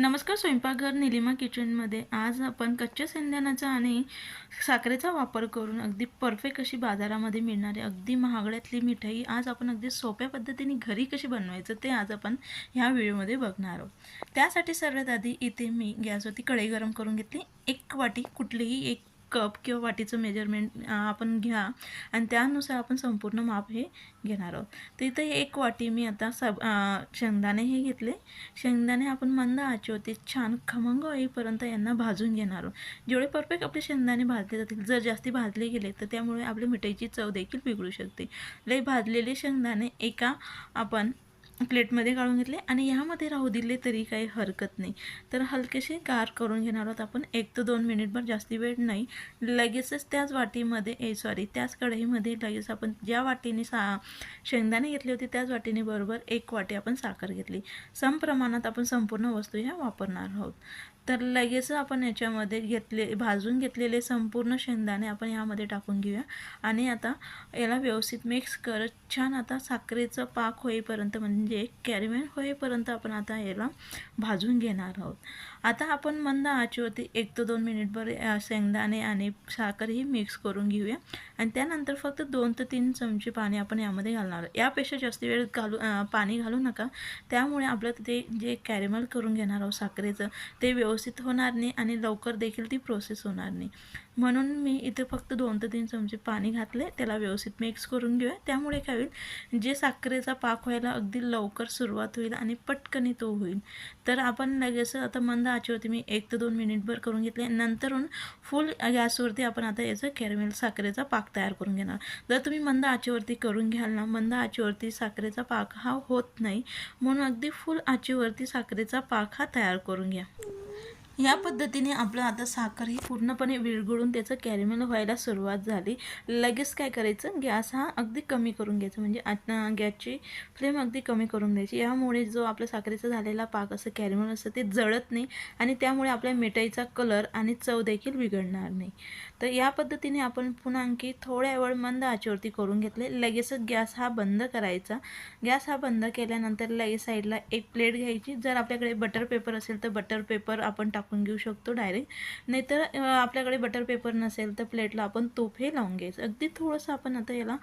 नमस्कार स्वयंपाकघर निलिमा किचनमध्ये. आज आपण कच्च्या शेंगदाण्याचा आणि साखरेचा वापर करून अगदी परफेक्ट अशी बाजारामध्ये मिळणारी अगदी महागड्यातली मिठाई आज आपण अगदी सोप्या पद्धतीने घरी कशी बनवायचं ते आज आपण ह्या व्हिडिओमध्ये बघणार आहोत. त्यासाठी सर्वात आधी इथे मी गॅसवरती कढई गरम करून घेतली. एक वाटी कुठलीही एक कप किंवा वाटीचं मेजरमेंट आपण घ्या. आणि त्यानुसार आपण संपूर्ण माप हे घेणार आहोत. तर इथं एक वाटी मी आता सब शेंगदाणे हे घेतले. शेंगदाणे आपण मंद आचेवरती छान खमंग होईपर्यंत यांना भाजून घेणार आहोत. जेवढे परफेक्ट आपले शेंगदाणे भाजले जातील जर जास्ती भाजले गेले तर त्यामुळे आपली मिठाईची चव देखील बिघडू शकते. लई भाजलेले शेंगदाणे एका आपण प्लेटमध्ये काढून घेतले आणि ह्यामध्ये राहू दिले तरी काही हरकत नाही. तर हलकेसे गार करून घेणार आहोत आपण. एक ते दोन मिनिटभर जास्ती वेळ नाही. लगेचच त्याच वाटीमध्ये ए सॉरी त्याच कढईमध्ये लगेच आपण ज्या वाटीने सा शेंगदाणे घेतले होते त्याच वाटीने बरोबर एक वाटी आपण साखर घेतली. सम प्रमाणात आपण संपूर्ण वस्तू ह्या वापरणार आहोत. तर लगेच आपण याच्यामध्ये घेतले भाजून घेतलेले संपूर्ण शेंगदाणे आपण यामध्ये टाकून घेऊया. आणि आता याला व्यवस्थित मिक्स करत छान आता साखरेचं पाक होईपर्यंत म्हणजे म्हणजे कॅरीमेल होईपर्यंत आपण आता याला भाजून घेणार आहोत. आता आपण मंद आचेवरती एक ते दोन मिनिटभर शेंगदाणे आणि साखर ही मिक्स करून घेऊया. आणि त्यानंतर फक्त दोन ते तीन चमचे पाणी आपण यामध्ये घालणार यापेक्षा जास्त वेळ घालू पाणी घालू नका. त्यामुळे आपलं ते जे कॅरेमल करून घेणार आहोत साखरेचं ते व्यवस्थित होणार नाही आणि लवकर देखील ती प्रोसेस होणार नाही. म्हणून मी इथे फक्त दोन ते तीन चमचे पाणी घातले. त्याला व्यवस्थित मिक्स करून घेऊया. त्यामुळे काय होईल? जे साखरेचा पाक व्हायला अगदी लवकर सुरुवात होईल आणि पटकनी तो होईल. तर आपण लगेच आता मंद आचेवरती मी एक ते दोन मिनिटभर करून घेतले. नंतरून फुल गॅसवरती आपण आता याचं कॅरमेल साखरेचा पाक तयार करून घेणार. जर तुम्ही मंद आचेवरती करून घ्याल ना मंद आचेवरती साखरेचा पाक हा होत नाही. म्हणून अगदी फुल आचेवरती साखरेचा पाक हा तयार करून घ्या. या पद्धतीने आपलं आता साखर ही पूर्णपणे विरघळून त्याचं कॅरेमेल व्हायला सुरुवात झाली. लगेच काय करायचं? गॅस हा अगदी कमी करून घ्यायचा. म्हणजे आता गॅसची फ्लेम अगदी कमी करून द्यायची. यामुळे जो आपल्या साखरेचा झालेला पाक असं कॅरेमेल असतं ते जळत नाही आणि त्यामुळे आपल्या मिठाईचा कलर आणि चव देखील बिघडणार नाही. तर या पद्धतीने आपण पुन्हा आणखी थोड्या वेळ मंद आचेवरती करून घेतले. लगेचच गॅस हा बंद करायचा. गॅस हा बंद केल्यानंतर लगेच साईडला एक प्लेट घ्यायची. जर आपल्याकडे बटर पेपर असेल तर बटर पेपर आपण टाकू आपण घेऊ शकतो डायरेक्ट नाहीतर आपल्याकडे बटर पेपर नसेल तर प्लेटला आपण तूप हे लावून घ्यायचं. अगदी थोडंसं आपण आता याला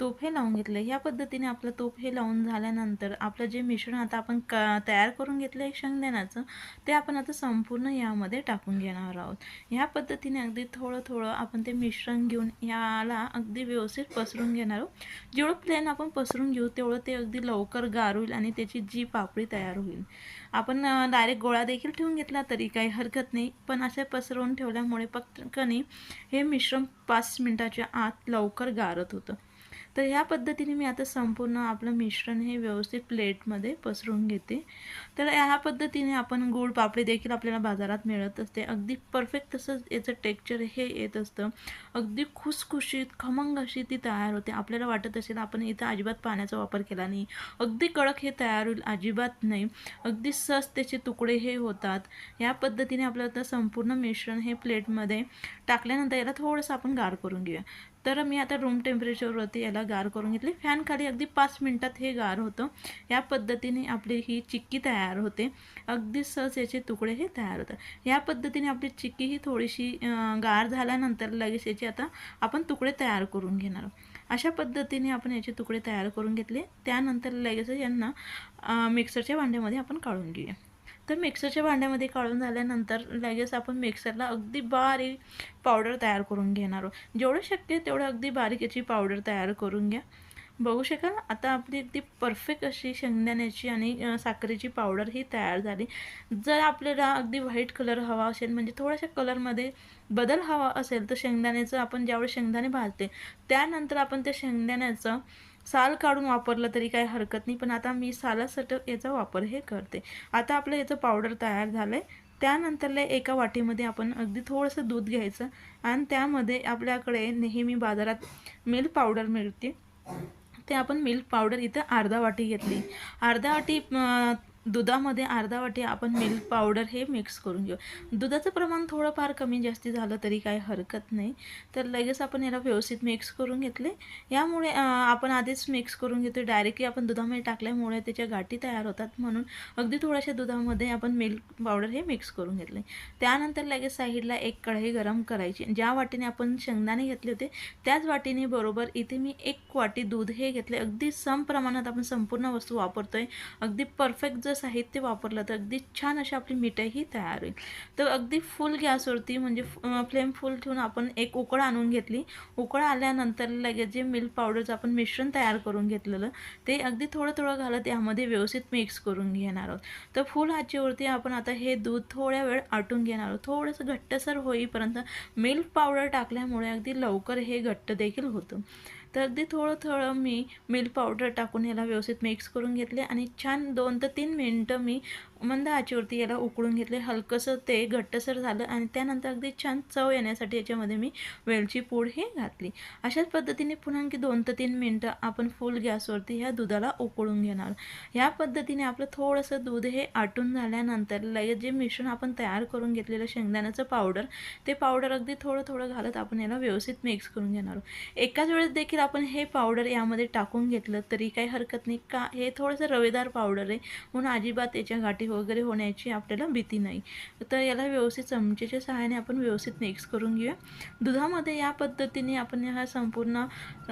तूप हे लावून घेतलं या पद्धतीने आपलं तोफ हे लावून झाल्यानंतर आपलं जे मिश्रण आता आपण क तयार करून घेतलं आहे शेंगदाण्याचं ते आपण आता संपूर्ण यामध्ये टाकून घेणार आहोत. ह्या पद्धतीने अगदी थोडं थोडं थोडं आपण ते मिश्रण घेऊन याला अगदी व्यवस्थित पसरून घेणार आहोत. जेवढं प्लेन आपण पसरून घेऊ तेवढं ते अगदी लवकर गार होईल आणि त्याची जी पापडी तयार होईल. आपण डायरेक्ट गोळा देखील ठेवून घेतला तरी काही हरकत नाही. पण असे पसरवून ठेवल्यामुळे पटकनी हे मिश्रण पाच मिनटाच्या आत लवकर गारत होतं. तर ह्या पद्धतीने मी आता संपूर्ण आपलं मिश्रण हे व्यवस्थित प्लेटमध्ये पसरून घेते. तर ह्या पद्धतीने आपण गोड पापडी देखील आपल्याला बाजारात मिळत असते अगदी परफेक्ट तसंच याचं टेक्चर हे येत असतं. अगदी खुसखुशीत खमंग अशी ती तयार होते. आपल्याला वाटत असेल आपण इथं अजिबात पाण्याचा वापर केला नाही. अगदी कडक हे तयार होईल अजिबात नाही. अगदी सस त्याचे तुकडे हे होतात. या पद्धतीने आपल्याला आता संपूर्ण मिश्रण हे प्लेटमध्ये टाकल्यानंतर याला थोडंसं आपण गार करून घेऊया. तर मी आता रूम टेम्परेचरवरती याला गार करून घेतली. फॅन खाली अगदी पाच मिनटात हे गार होतं. या पद्धतीने आपली ही चिक्की तयार होते. अगदी सहज याचे तुकडे हे तयार होतात. या पद्धतीने आपली चिक्की ही थोडीशी गार झाल्यानंतर लगेच याचे आता आपण तुकडे तयार करून घेणार अशा पद्धतीने आपण याचे तुकडे तयार करून घेतले. त्यानंतर लगेच यांना मिक्सरच्या भांड्यामध्ये आपण काढून घेऊया. तर मिक्सरच्या भांड्यामध्ये काढून झाल्यानंतर लगेच आपण मिक्सरला अगदी बारीक पावडर तयार करून घेणार आहोत. जेवढं शक्य तेवढं अगदी बारीक याची पावडर तयार करून घ्या. बघू शकाल आता आपली अगदी परफेक्ट अशी शेंगदाण्याची आणि साखरेची पावडर ही तयार झाली. जर आपल्याला अगदी व्हाईट कलर हवा असेल म्हणजे थोड्याशा कलरमध्ये बदल हवा असेल तर शेंगदाण्याचं आपण ज्यावेळेस शेंगदाणे भाजते त्यानंतर आपण त्या शेंगदाण्याचं साल काढून वापरलं तरी काही हरकत नाही पण आता मी सालासट याचा वापर हे करते. आता आपलं याचं पावडर तयार झालं आहे त्यानंतरला एका वाटीमध्ये आपण अगदी थोडंसं दूध घ्यायचं आणि त्यामध्ये आपल्याकडे नेहमी बाजारात मिल्क पावडर मिळते. ते आपण मिल्क पावडर इथं अर्धा वाटी घेतली. अर्धा वाटी दुधामध्ये अर्धा वाटी आपण मिल्क पावडर हे मिक्स करून घेऊ. दुधाचं प्रमाण थोडंफार कमी जास्ती झालं तरी काही हरकत नाही. तर लगेच आपण याला व्यवस्थित मिक्स करून घेतले. यामुळे आपण आधीच मिक्स करून घेतो डायरेक्टली आपण दुधामध्ये टाकल्यामुळे त्याच्या गाठी तयार होतात म्हणून अगदी थोड्याशा दुधामध्ये आपण मिल्क पावडर हे मिक्स करून घेतले. त्यानंतर लगेच साईडला एक कढई गरम करायची. ज्या वाटीने आपण शेंगदाणे घेतले होते त्याच वाटीने बरोबर इथे मी एक वाटी दूध हे घेतले. अगदी सम प्रमाणात आपण संपूर्ण वस्तू वापरतोय. अगदी परफेक्ट जर साहित्य वापरलं तर अगदी छान अशी आपली मिठाई तयार होईल. तर अगदी फुल गॅसवरती म्हणजे फ्लेम फुल ठेवून आपण एक उकळ आणून घेतली. उकळ आल्यानंतर लगेच जे मिल्क पावडरचं आपण मिश्रण तयार करून घेतलेलं ते अगदी थोडं थोडं घालत यामध्ये व्यवस्थित मिक्स करून घेणार आहोत. तर फुल हाचीवरती आपण आता हे दूध थोड्या वेळ आटून घेणार आहोत. थोडंसं घट्टसर होईपर्यंत मिल्क पावडर टाकल्यामुळे अगदी लवकर हे घट्ट देखील होतं. तर अगदी थोडं थोडं मी मिल्क पावडर टाकून ह्याला व्यवस्थित मिक्स करून घेतले आणि छान दोन ते तीन मिनटं मी मंद आचेवरती याला उकळून घेतले. हलकंसं ते घट्टसर झालं आणि त्यानंतर अगदी छान चव येण्यासाठी याच्यामध्ये मी वेलची पूड हे घातली. अशाच पद्धतीने पुन्हा आणखी दोन ते तीन मिनटं आपण फुल गॅसवरती ह्या दुधाला उकळून घेणार. ह्या पद्धतीने आपलं थोडंसं दूध हे आटून झाल्यानंतर लगेच जे मिश्रण आपण तयार करून घेतलेलं शेंगदाण्याचं पावडर ते पावडर अगदी थोडं थोडं घालत आपण याला व्यवस्थित मिक्स करून घेणार. एकाच वेळेस देखील आपण हे पावडर यामध्ये टाकून घेतलं तरी काही हरकत नाही. का हे थोडंसं रवेदार पावडर आहे. म्हणून अजिबात याच्या गाठी वगैरे होण्याची आपल्याला भीती नाही. तर याला व्यवस्थित चमचेच्या सहाय्याने आपण व्यवस्थित मिक्स करून घेऊया. दुधामध्ये या पद्धतीने आपण हा संपूर्ण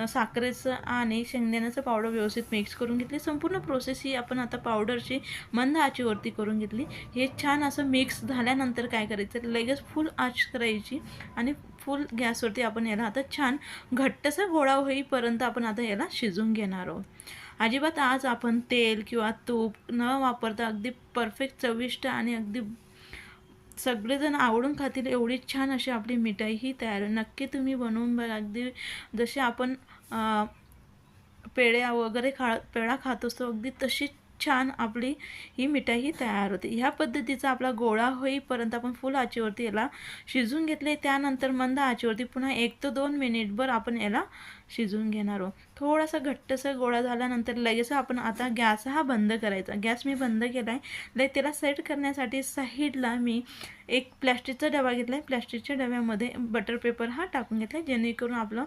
साखरेचं आणि शेंगदाण्याचं पावडर व्यवस्थित मिक्स करून घेतली. संपूर्ण प्रोसेस ही आपण आता पावडरची मंद आचेवरती करून घेतली. हे छान असं मिक्स झाल्यानंतर काय करायचं? लगेच फुल आच करायची आणि फुल गॅसवरती आपण याला आता छान घट्टसा गोळा होईपर्यंत आपण आता याला शिजून घेणार आहोत. अजिबात आज आपण तेल किंवा तूप न वापरता अगदी परफेक्ट चविष्ट आणि अगदी सगळेजण आवडून खातील एवढी छान अशी आपली मिठाई ही तयार नक्की तुम्ही बनवून बघा. अगदी जसे आपण पेढ्या वगैरे खा पेढा खात असतो अगदी तशी छान आपली ही मिठाई तयार होते. ह्या पद्धतीचा आपला गोळा होईपर्यंत आपण फुल आचेवरती याला शिजून घेतले. त्यानंतर मंद आचेवरती पुन्हा एक ते दोन मिनिटभर आपण याला शिजवून घेणार आहोत. थोडासा घट्टसर गोळा झाल्यानंतर लगेच आपण आता गॅस हा बंद करायचा. गॅस मी बंद केला आहे लय त्याला सेट करण्यासाठी साईडला मी एक प्लॅस्टिकचा डबा घेतला आहे प्लॅस्टिकच्या डब्यामध्ये बटर पेपर हा टाकून घेतला आहे जेणेकरून आपलं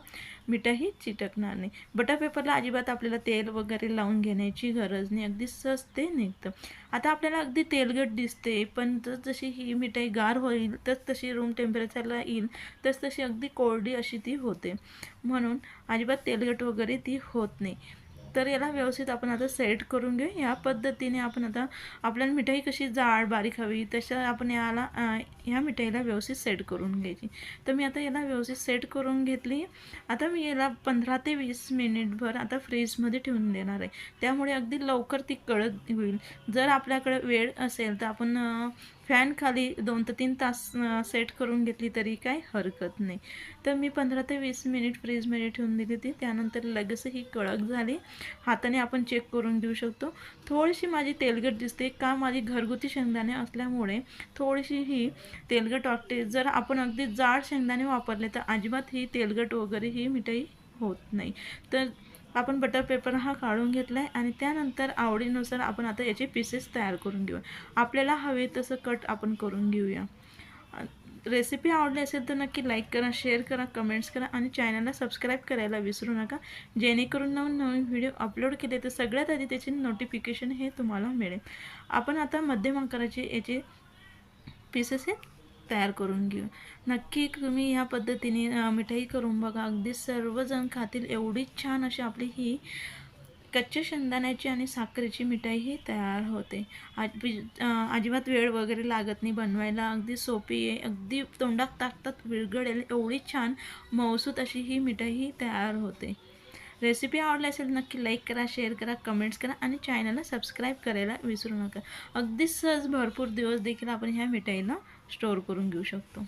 मिठाही चिटकणार नाही. बटर पेपरला अजिबात आपल्याला तेल वगैरे लावून घेण्याची गरज नाही. अगदी सहज ते निघतं. आता आपल्याला अगदी तेलगट दिसते पण जस जशी ही मिठाई गार होईल तस तशी रूम टेम्परेचरला येईल तस तशी अगदी कोरडी अशी ती होते. म्हणून अजिबात तेलगट वगैरे ती होत नाही. तर याला व्यवस्थित आपण आता सेट करून घेऊ. या पद्धतीने आपण आता आपल्याला मिठाई कशी जाड बारीक हवी तशा आपण याला ह्या मिठाईला व्यवस्थित सेट करून घ्यायची. तर मी आता याला व्यवस्थित सेट करून घेतली. आता मी याला पंधरा ते वीस मिनिटभर आता फ्रीजमध्ये ठेवून देणार आहे. त्यामुळे अगदी लवकर ती कळत होईल. जर आपल्याकडे वेळ असेल तर आपण फॅन खाली दोन ते तीन तास सेट करून घेतली तरी काही हरकत नाही. तर मी पंधरा ते वीस मिनिट फ्रीजमध्ये ठेवून दिली होती. त्यानंतर लगेच ही कडक झाली. हाताने आपण चेक करून देऊ शकतो. थोडीशी माझी तेलगट दिसते. का माझी घरगुती शेंगदाणे असल्यामुळे थोडीशी ही तेलगट वाटते. जर आपण अगदी जाड शेंगदाणे वापरले तर अजिबात ही तेलगट वगैरे ही मिठाई होत नाही. तर आपण बटर पेपर हा काढून घेतला आहे आणि त्यानंतर आवडीनुसार आपण आता याचे पीसेस तयार करून घेऊया. आपल्याला हवे तसं कट आपण करून घेऊया. रेसिपी आवडली असेल तर नक्की लाईक करा शेअर करा कमेंट्स करा आणि चॅनलला सबस्क्राईब करायला विसरू नका. जेणेकरून नवीन नवीन व्हिडिओ अपलोड केले तर सगळ्यात आधी त्याचे नोटिफिकेशन हे तुम्हाला मिळेल. आपण आता मध्यम आकाराचे याचे पीसेस हे तयार करून घेऊ. नक्की तुम्ही ह्या पद्धतीने मिठाई करून बघा. अगदी सर्वजण खातील एवढी छान अशी आपली ही कच्च्या शेंगदाण्याची आणि साखरेची मिठाई ही तयार होते. आज अजिबात वेळ वगैरे लागत नाही बनवायला. अगदी सोपी आहे. अगदी तोंडात टाकतात विरघळेल. एवढी छान मौसूत अशी ही मिठाई ही तयार होते. रेसिपी आवडली असेल नक्की लाईक करा शेअर करा कमेंट्स करा आणि चॅनलला सबस्क्राईब करायला विसरू नका. अगदी सहज भरपूर दिवस देखील आपण ह्या मिठाईला स्टोअर करून घेऊ शकतो.